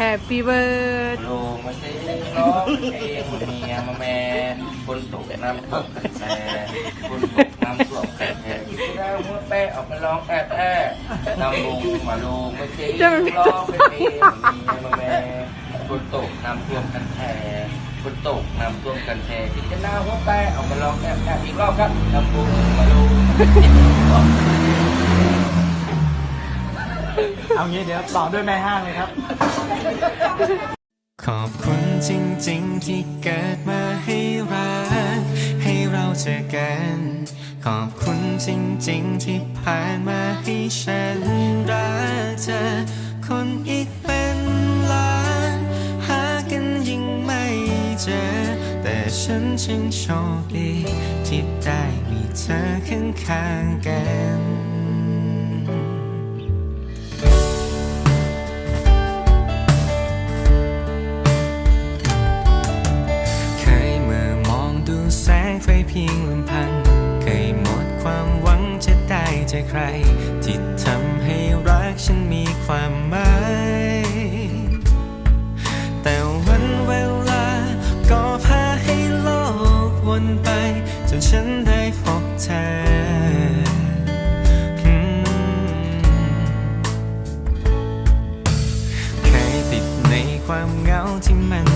Happy birthday ลงมาเสียงร้องเพลงเมียมาแม่คนตกน้ำตกกันแต่คนตกน้ำตกแต่แท้คิดแล้วเมื่อแป้ออกมาร้องแอบแอบนำลงมาลงมาเสียงร้องเพลงเมียมาแม่คนตกน้ำท่วมกันแท้คนตกน้ำท่วมกันแท้คิดจะหน้าหัวแป้ออกมาร้องแอบแอบอีกรอบครับนำลงมาลง เอางี้เดี๋ยวต่อด้วยแม่ห้างเลยครับ ขอบคุณจริงๆที่เกิดมาให้รัก ให้เราเจอกัน ขอบคุณจริงๆที่ผ่านมาให้ฉันรักเธอคนอีกเป็นล้าน หากันยิ่งไม่เจอ แต่ฉันช่างโชคดีที่ได้มีเธอข้างๆกัน ไฟเพียงลำพัง เคยหมดความหวังจะได้เจอใคร ที่ทำให้รักฉันมีความหมาย แต่วันเวลาก็พาให้โลกวนไป จนฉันได้พบเธอคยติดในความเหงาที่มัน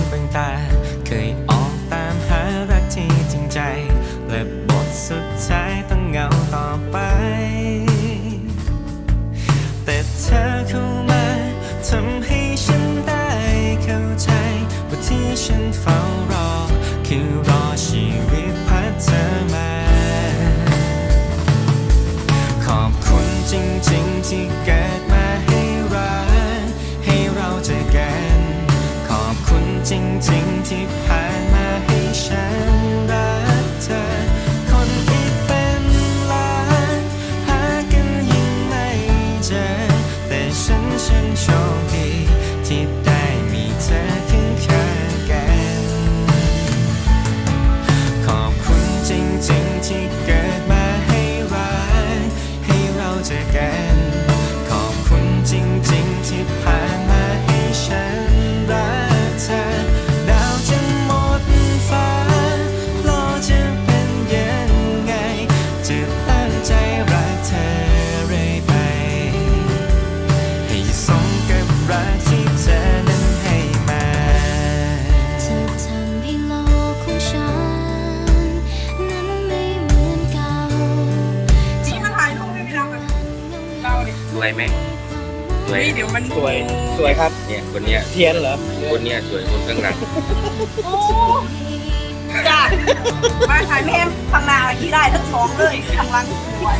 ที่ผ่านมาให้ฉันรักเธอ คนอีกเป็นล้านหากันยิ่งไม่เจอ แต่ฉันฉันโชคดีที่ วยไหมสวยนี่เดี๋ยวมันสวยสวยครับเนี่ยคนเนี้ยเทียนเหรอคนเนี้ยสวยคนข้างหลังโอ้จ้ามาถ่ายแม่ข้างหน้าที่ได้ทั้งสองเลยข้างหลังสวย